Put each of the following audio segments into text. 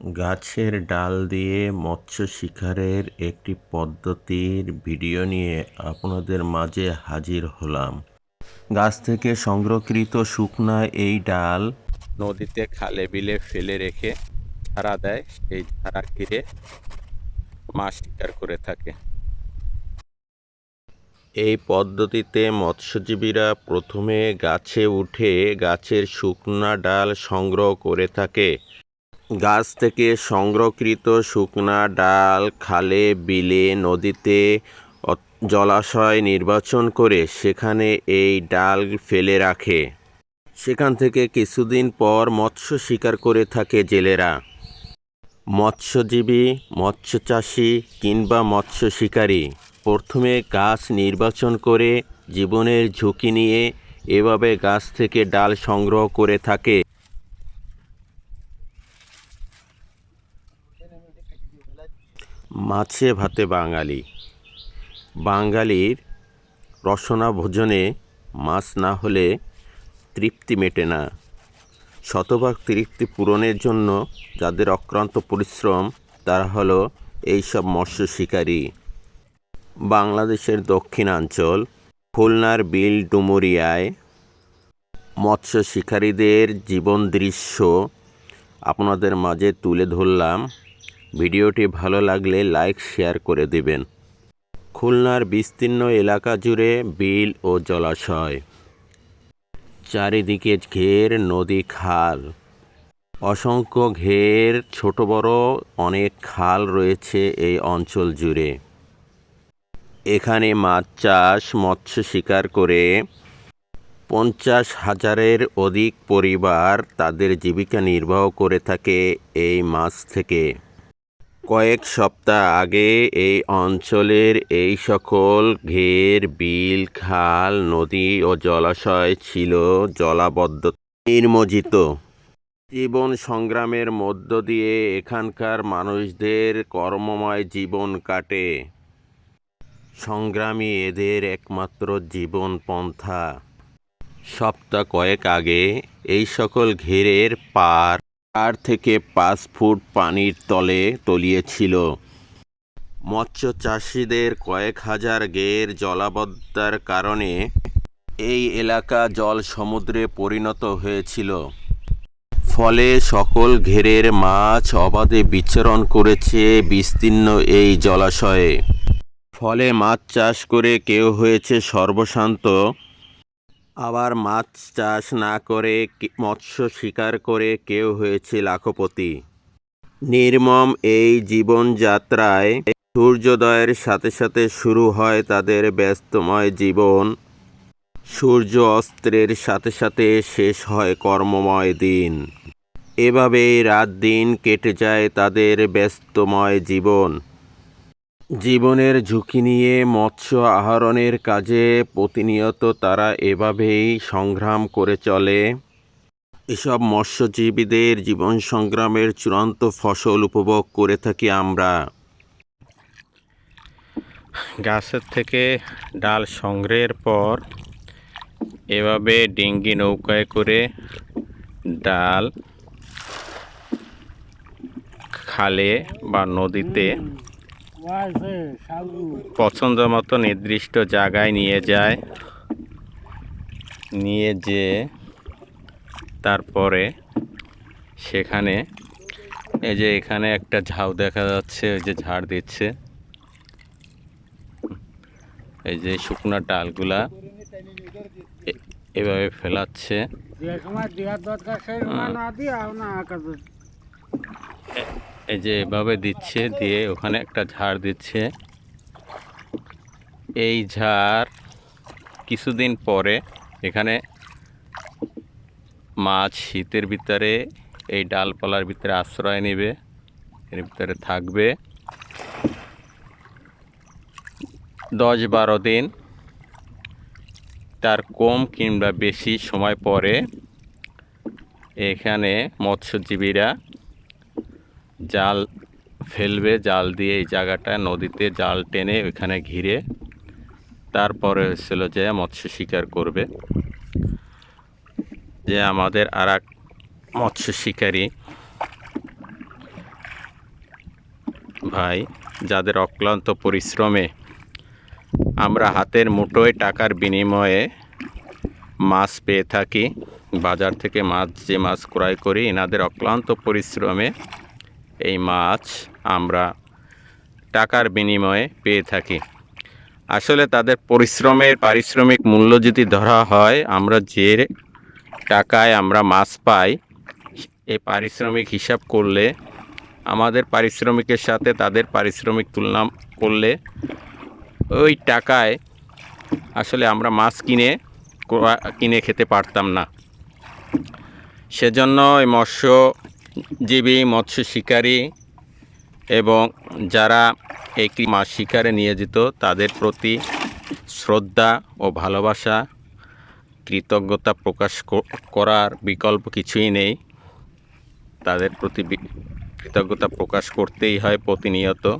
গাছের ডাল দিয়ে মৎস্য শিকারের একটি পদ্ধতির ভিডিও নিয়ে আপনাদের মাঝে হাজির হলাম। গাছ থেকে সংরক্ষিত শুকনা এই ডাল নদীতে খালে বিলে ফেলে রেখে ধারা দেয়, সেই ধারা ঘিরে মাছ শিকার করে থাকে। এই পদ্ধতিতে মৎস্যজীবীরা প্রথমে গাছে উঠে গাছের শুকনা ডাল সংগ্রহ করে থাকে। গাছ থেকে সংরক্ষিত শুকনা ডাল, খালে, বিলে, নদীতে জলাশয় নির্বাচন করে সেখানে এই ডাল ফেলে রাখে। সেখান থেকে কিছুদিন পর মৎস্য শিকার করে থাকে জেলেরা। মৎস্যজীবী মৎস্য মৎস্যচাষী কিংবা মৎস্য শিকারী প্রথমে গাছ নির্বাচন করে জীবনের ঝুঁকি নিয়ে এভাবে গাছ থেকে ডাল সংগ্রহ করে থাকে। মাছে ভাতে বাঙালি। বাঙালির রসনা ভোজনে মাছ না হলে তৃপ্তি মেটে না। শতভাগ তৃপ্তি পূরণের জন্য যাদের অক্রান্ত পরিশ্রম, তারা হলো এইসব মৎস্য শিকারী। বাংলাদেশের দক্ষিণাঞ্চল, খুলনার বিল ডুমুরিয়ায় মৎস্য শিকারীদের জীবন দৃশ্য আপনাদের মাঝে তুলে ধরলাম। ভিডিওটি ভালো লাগলে লাইক, শেয়ার করে দেবেন। খুলনার বিস্তীর্ণ এলাকা জুড়ে বিল ও জলাশয়। চারিদিকে ঘের, নদী, খাল। অসংখ্য ঘের, ছোট, বড় অনেক খাল রয়েছে এই অঞ্চল জুড়ে। এখানে মাছ চাষ, মৎস্য শিকার করে পঞ্চাশ হাজারের অধিক পরিবার তাদের জীবিকা নির্বাহ করে থাকে এই মাছ থেকে। কয়েক সপ্তাহ আগে এই অঞ্চলের এই সকল ঘের, বিল, খাল, নদী ও জলাশয় ছিল জলাবদ্ধ, নির্মজিত। জীবন সংগ্রামের মধ্য দিয়ে এখানকার মানুষদের কর্মময় জীবন কাটে। সংগ্রামী এদের একমাত্র জীবন পন্থা। সপ্তাহ কয়েক আগে এই সকল ঘেরের পার চার থেকে পাঁচ ফুট পানির তলে তলিয়েছিল। মৎস্য চাষিদের কয়েক হাজার গের জলাবদ্ধতার কারণে এই এলাকা জল সমুদ্রে পরিণত হয়েছিল। ফলে সকল ঘেরের মাছ অবাধে বিচরণ করেছে বিস্তীর্ণ এই জলাশয়ে। ফলে মাছ চাষ করে কেউ হয়েছে সর্বশান্ত। আবার মাছ চাষ না করে মৎস্য শিকার করে কেউ হয়েছে লাখপতি। নির্মম এই জীবনযাত্রায় সূর্যোদয়ের সাথে সাথে শুরু হয় তাদের ব্যস্তময় জীবন। সূর্য অস্ত্রের সাথে সাথে শেষ হয় কর্মময় দিন। এভাবেই রাত দিন কেটে যায় তাদের ব্যস্তময় জীবন। জীবনের ঝুঁকি নিয়ে মৎস্য আহরণের কাজে প্রতিনিয়ত তারা এভাবেই সংগ্রাম করে চলে। এসব মৎস্যজীবীদের জীবন সংগ্রামের চূড়ান্ত ফসল উপভোগ করে থাকি আমরা। গাছের থেকে ডাল সংগ্রহের পর এভাবে ডিঙ্গি নৌকায় করে ডাল খালে বা নদীতে পছন্দ মতো নির্দিষ্ট জায়গায় নিয়ে যায়। নিয়ে যে তারপরে সেখানে এই যে এখানে একটা ঝাউ দেখা যাচ্ছে, ওই যে ঝাড় দিচ্ছে। এই যে শুকনো ডালগুলা এভাবে ফেলাচ্ছে সময় দেওয়ার দরকার সেই সময় না দিয়ে না কাজে এই যে এভাবে দিচ্ছে, দিয়ে ওখানে একটা ঝাড় দিচ্ছে। এই ঝাড় কিছুদিন পরে এখানে মাছ শীতের ভিতরে, এই ডালপালার ভিতরে আশ্রয় নেবে, এর ভিতরে থাকবে। দশ বারো দিন তার কম কিংবা বেশি সময় পরে এখানে মৎস্যজীবীরা জাল ফেলবে, জাল দিয়ে এই জায়গাটা নদীতে জাল টেনে ওইখানে ঘিরে তারপরে হচ্ছিল যে মৎস্য শিকার করবে। যে আমাদের আর এক মৎস্য শিকারী ভাই, যাদের অক্লান্ত পরিশ্রমে আমরা হাতের মুঠোয় টাকার বিনিময়ে মাছ পেয়ে থাকি, বাজার থেকে মাছ যে মাছ ক্রয় করি, এনাদের অক্লান্ত পরিশ্রমে এই মাছ আমরা টাকার বিনিময়ে পেয়ে থাকি। আসলে তাদের পরিশ্রমের পারিশ্রমিক মূল্য যদি ধরা হয়, আমরা যে টাকায় আমরা মাছ পাই এই পারিশ্রমিক হিসাব করলে, আমাদের পারিশ্রমিকের সাথে তাদের পারিশ্রমিক তুলনা করলে, ওই টাকায় আসলে আমরা মাছ কিনে কিনে খেতে পারতাম না। সেজন্য এই মৎস্যজীবী মৎস্য শিকারী এবং যারা এই মাছ শিকারে নিয়োজিত, তাদের প্রতি শ্রদ্ধা ও ভালোবাসা, কৃতজ্ঞতা প্রকাশ করার বিকল্প কিছুই নেই। তাদের প্রতি কৃতজ্ঞতা প্রকাশ করতেই হয় প্রতিনিয়ত।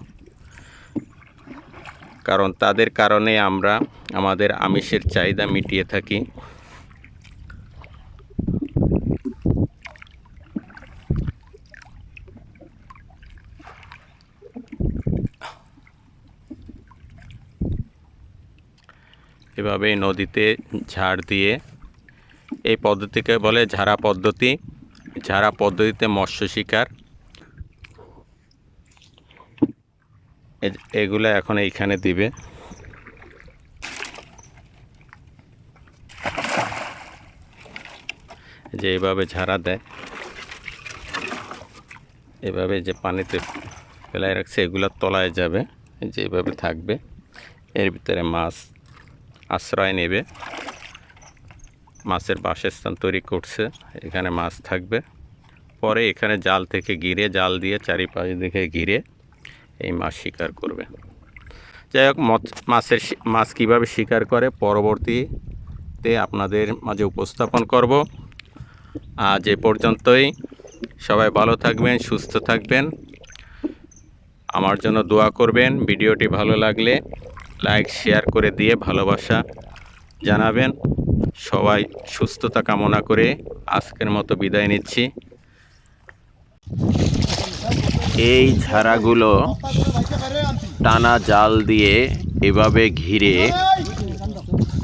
কারণ তাদের কারণে আমরা আমাদের আমিষের চাহিদা মিটিয়ে থাকি। এভাবে নদীতে ঝাড় দিয়ে, এই পদ্ধতিকে বলে ঝাড়া পদ্ধতি। ঝাড়া পদ্ধতিতে মৎস্য শিকার। এগুলো এখন এইখানে দিবে। যে এইভাবে ঝাড়া দেয়, এভাবে যে পানিতে ফেলায় রাখছে, এগুলো তলায় যাবে, যে থাকবে, এর ভিতরে মাছ আশ্রয় নেবে। মাছের বাসস্থান তৈরি করছে। এখানে মাছ থাকবে। পরে এখানে জাল থেকে ঘিরে জাল দিয়ে চারিপাশ দিকে ঘিরে এই মাছ শিকার করবে। যাই হোক মাছের মাছ কীভাবে শিকার করে পরবর্তীতে আপনাদের মাঝে উপস্থাপন করব। আজ এ পর্যন্তই। সবাই ভালো থাকবেন, সুস্থ থাকবেন। আমার জন্য দোয়া করবেন। ভিডিওটি ভালো লাগলে লাইক শেয়ার করে দিয়ে ভালোবাসা জানাবেন। সবাই সুস্থতা কামনা করে আজকের মতো বিদায় নিচ্ছি। এই ঝাড়াগুলো টানা জাল দিয়ে এভাবে ঘিরে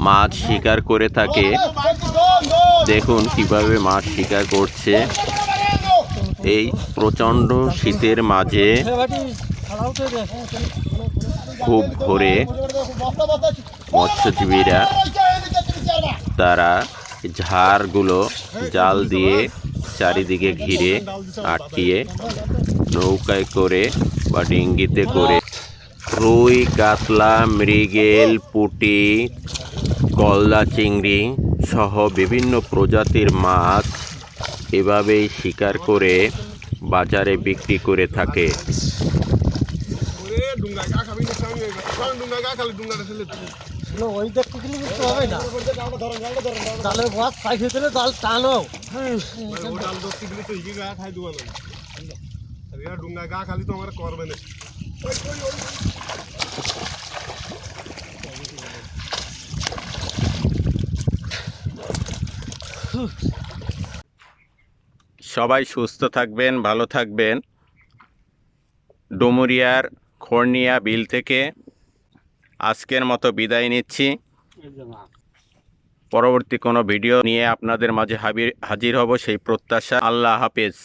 মাছ শিকার করে থাকে। দেখুন কীভাবে মাছ শিকার করছে। এই প্রচণ্ড শীতের মাঝে খুব ভোরে মৎস্যজীবীরা তারা ঝাড়গুলো জাল দিয়ে চারিদিকে ঘিরে আটকিয়ে নৌকায় করে বা ডিঙ্গিতে করে রুই, কাতলা, মৃগেল, পুঁটি গলদা চিংড়ি সহ বিভিন্ন প্রজাতির মাছ এভাবেই শিকার করে বাজারে বিক্রি করে থাকে। ডুঙ্গা গা খাবি না সঙ্গে সঙ্গে ডুঙ্গা গা খালি ডুঙ্গাটা ফেলে তুই না, ওই দেখতে গেলে বুঝতে হবে না? বাস পাইছে দিলে জাল টানো। ও ডাল দোস্তি দিলে তো হিগে গা খাই দুয়া না। আরে ডুঙ্গা গা খালি তো আমার করবে না। সবাই সুস্থ থাকবেন ভালো থাকবেন। ডুমুরিয়ার খর্নিয়া বিল থেকে আজকের মতো বিদায় নিচ্ছি। পরবর্তী কোনো ভিডিও নিয়ে আপনাদের মাঝে হাবির হাজির হব সেই প্রত্যাশা। আল্লাহ হাফেজ।